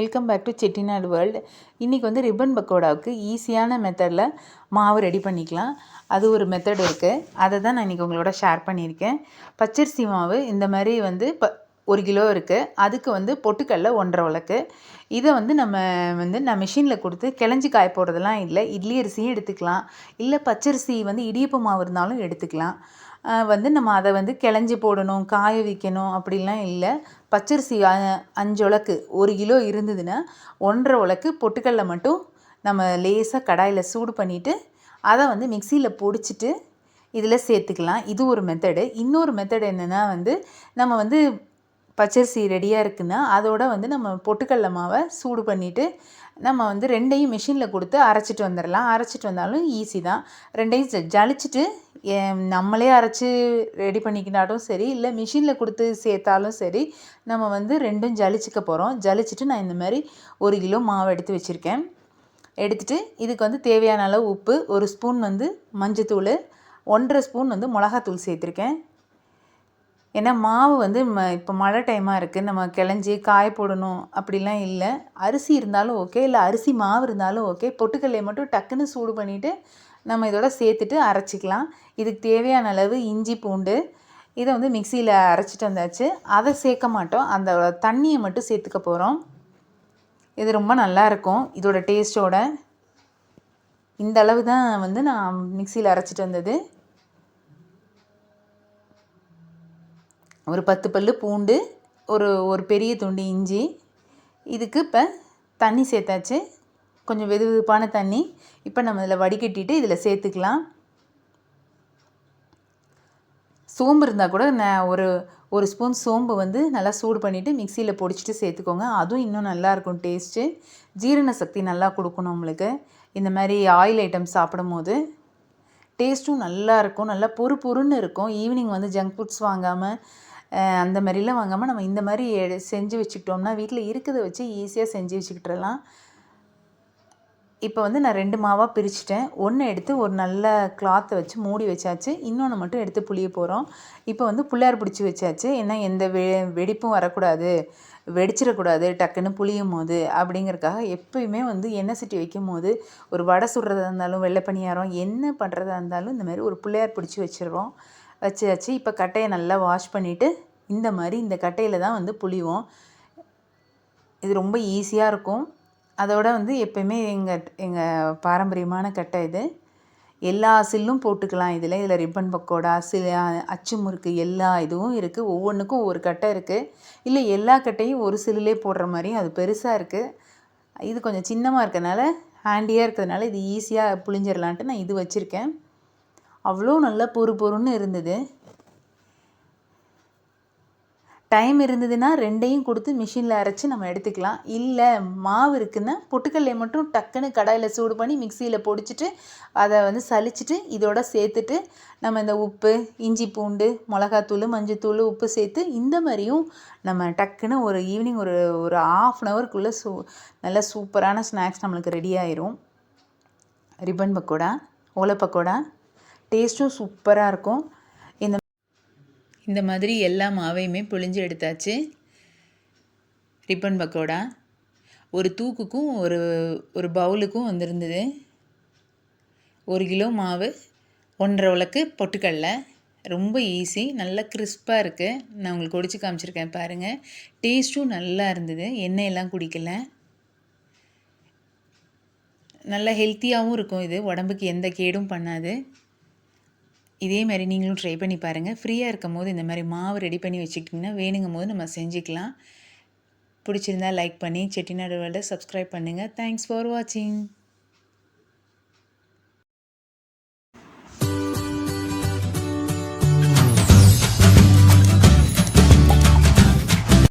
Welcome back to Chettinad world இன்றைக்கி வந்து ribbon பக்கோடாவுக்கு ஈஸியான மெத்தடில் மாவு ரெடி பண்ணிக்கலாம். அது ஒரு மெத்தட் இருக்குது அதை தான் நான் இன்றைக்கி உங்களோட ஷேர் பண்ணியிருக்கேன். பச்சரிசி மாவு இந்த மாதிரி வந்து ப ஒரு கிலோ இருக்குது அதுக்கு வந்து பொட்டுக்கல்ல ஒன்றரை விளக்கு. இதை வந்து நம்ம வந்து நான் மிஷினில் கொடுத்து கிளஞ்சி காய போடுறதெல்லாம் இல்லை. இட்லி அரிசியும் எடுத்துக்கலாம். இல்லை பச்சரிசி வந்து இடியப்ப மாவு இருந்தாலும் எடுத்துக்கலாம். வந்து நம்ம அதை வந்து கிளஞ்சி போடணும் காய வைக்கணும் அப்படிலாம் இல்லை. பச்சரிசி அஞ்சு உலக்கு ஒரு கிலோ இருந்ததுன்னா ஒன்றரை உலக்கு பொட்டுக்கடலை மட்டும் நம்ம லேசாக கடாயில் சூடு பண்ணிவிட்டு அதை வந்து மிக்சியில் பொடிச்சிட்டு இதில் சேர்த்துக்கலாம். இது ஒரு மெத்தடு இன்னொரு மெத்தடு என்னென்னா வந்து நம்ம வந்து பச்சரிசி ரெடியாக இருக்குன்னா அதோட வந்து நம்ம பொட்டுக்கடல மாவை சூடு பண்ணிவிட்டு நம்ம வந்து ரெண்டையும் மிஷினில் கொடுத்து அரைச்சிட்டு வந்துடலாம் அரைச்சிட்டு வந்தாலும் ஈஸி தான். ரெண்டையும் ஜ ஜலிச்சுட்டு நம்மளே அரைச்சி ரெடி பண்ணிக்கிட்டாலும் சரி இல்லை மிஷினில் கொடுத்து சேர்த்தாலும் சரி நம்ம வந்து ரெண்டும் ஜலிச்சுக்க போகிறோம் ஜலிச்சுட்டு நான் இந்த மாதிரி ஒரு கிலோ மாவு எடுத்து வச்சுருக்கேன். எடுத்துகிட்டு இதுக்கு வந்து தேவையான அளவு உப்பு ஒரு ஸ்பூன் வந்து மஞ்சத்தூள் ஒன்றரை ஸ்பூன் வந்து மிளகாத்தூள் சேர்த்துருக்கேன். ஏன்னா மாவு வந்து ம இப்போ மழை டைமாக இருக்குது நம்ம கிளஞ்சி காய போடணும் அப்படிலாம் இல்லை. அரிசி இருந்தாலும் ஓகே இல்லை அரிசி மாவு இருந்தாலும் ஓகே பொட்டுக்கல்லையை மட்டும் டக்குன்னு சூடு பண்ணிவிட்டு நம்ம இதோட சேர்த்துட்டு அரைச்சிக்கலாம். இதுக்கு தேவையான அளவு இஞ்சி பூண்டு. இதை வந்து மிக்சியில் அரைச்சிட்டு வந்தாச்சு. அதை சேர்க்க மாட்டோம். அந்த தண்ணியை மட்டும் சேர்த்துக்க போகிறோம் இது ரொம்ப நல்லாயிருக்கும் இதோட டேஸ்ட்டோட இந்த அளவு தான் வந்து நான் மிக்சியில் அரைச்சிட்டு வந்தது. ஒரு பத்து பல் பூண்டு ஒரு ஒரு பெரிய துண்டு இஞ்சி. இதுக்கு இப்போ தண்ணி சேர்த்தாச்சு. கொஞ்சம் வெது வெதுப்பான தண்ணி. இப்போ நம்ம இதில் வடிகட்டிட்டு இதில் சேர்த்துக்கலாம். சோம்பு இருந்தால் கூட நான் ஒரு ஒரு ஸ்பூன் சோம்பு வந்து நல்லா சூடு பண்ணிவிட்டு மிக்சியில் பொடிச்சிட்டு சேர்த்துக்கோங்க. அதுவும் இன்னும் நல்லாயிருக்கும் டேஸ்ட்டு ஜீரண சக்தி நல்லா கொடுக்கணும் நம்மளுக்கு இந்த மாதிரி ஆயில் ஐட்டம் சாப்பிடும் போது டேஸ்ட்டும் நல்லா இருக்கும். நல்லா பொறு பொறுன்னு இருக்கும். ஈவினிங் வந்து ஜங்க் ஃபுட்ஸ் வாங்காமல் அந்த மாதிரிலாம் வாங்காமல் நம்ம இந்த மாதிரி செஞ்சு வச்சுக்கிட்டோம்னா வீட்டில் இருக்கிறத வச்சு ஈஸியாக செஞ்சு வச்சுக்கிட்டுலாம் இப்போ வந்து நான் ரெண்டு மாவாக பிரிச்சுட்டேன். ஒன்று எடுத்து ஒரு நல்ல கிளாத்தை வச்சு மூடி வச்சாச்சு. இன்னொன்று மட்டும் எடுத்து புளிய போகிறோம் இப்போ வந்து புள்ளையார் பிடிச்சி வச்சாச்சு. ஏன்னா எந்த வெ வெடிப்பும் வரக்கூடாது. வெடிச்சிடக்கூடாது. டக்குன்னு புளியும் போது அப்படிங்கிறக்காக எப்பயுமே வந்து எண்ணெய் சட்டி வைக்கும் போது ஒரு வடை சுடுறதா இருந்தாலும் வெள்ளை பணியாரம் என்ன பண்ணுறதா இருந்தாலும் இந்த மாதிரி ஒரு பிள்ளையார் பிடிச்சி வச்சுருவோம். வச்சாச்சு. இப்போ கட்டையை நல்லா வாஷ் பண்ணிவிட்டு இந்த மாதிரி இந்த கட்டையில் தான் வந்து புளிவோம். இது ரொம்ப ஈஸியாக இருக்கும். அதோட வந்து எப்போயுமே எங்கள் எங்கள் பாரம்பரியமான கட்டை இது. எல்லா சில்லும் போட்டுக்கலாம் இதில். இதில் ரிப்பன் பக்கோடா சில அச்சு முறுக்கு எல்லா இதுவும் இருக்குது ஒவ்வொன்றுக்கும் ஒரு கட்டை இருக்குது இல்லை எல்லா கட்டையும் ஒரு சில்லுலே போடுற மாதிரியும் அது பெருசாக இருக்குது இது கொஞ்சம் சின்னமாக இருக்கிறதுனால ஹேண்டியாக இருக்கிறதுனால இது ஈஸியாக புளிஞ்சிடலான்ட்டு நான் இது வச்சுருக்கேன். அவ்வளோ நல்லா பொறு பொறுன்னு இருந்தது. டைம் இருந்ததுன்னா ரெண்டையும் கொடுத்து மிஷினில் அரைச்சி நம்ம எடுத்துக்கலாம். இல்லை மாவு இருக்குன்னா பொட்டுக்கல்லையை மட்டும் டக்குன்னு கடாயில் சூடு பண்ணி மிக்சியில் பொடிச்சிட்டு அதை வந்து சலிச்சிட்டு இதோட சேர்த்துட்டு நம்ம இந்த உப்பு இஞ்சி பூண்டு மிளகாத்தூள் மஞ்சத்தூள் உப்பு சேர்த்து இந்த மாதிரியும் நம்ம டக்குன்னு ஒரு ஈவினிங் ஒரு ஒரு ஆஃப் அன் ஹவருக்குள்ளே சூ நல்ல சூப்பரான ஸ்நாக்ஸ் நம்மளுக்கு ரெடி ஆயிரும். ரிப்பன் பக்கோடா ஓலை பக்கோடா. டேஸ்ட்டும் சூப்பராக இருக்கும். இந்த இந்த மாதிரி எல்லா மாவையுமே புழிஞ்சு எடுத்தாச்சு. ரிப்பன் பக்கோடா. ஒரு தூக்குக்கும் ஒரு ஒரு பவுலுக்கும் வந்திருந்தது. ஒரு கிலோ மாவு ஒன்றரை உலக்கு பொட்டுக்கடல. ரொம்ப ஈஸி நல்லா கிறிஸ்பாக இருக்குது நான் உங்களுக்கு ஒடிச்சு காமிச்சிருக்கேன் பாருங்கள் டேஸ்ட்டும் நல்லா இருந்தது. எண்ணெயெல்லாம் குடிக்கல. நல்லா ஹெல்த்தியாகவும் இருக்கும் இது. உடம்புக்கு எந்த கேடும் பண்ணாது. இதே மாதிரி நீங்களும் ட்ரை பண்ணி பாருங்கள் ஃப்ரீயாக இருக்கும் போது இந்த மாதிரி மாவு ரெடி பண்ணி வச்சுக்கிட்டிங்கன்னா வேணுங்கும் போது நம்ம செஞ்சுக்கலாம். பிடிச்சிருந்தா லைக் பண்ணி செட்டிநாடு வேர்ல்டை சப்ஸ்கிரைப் பண்ணுங்கள் தேங்க்ஸ் ஃபார் வாட்சிங்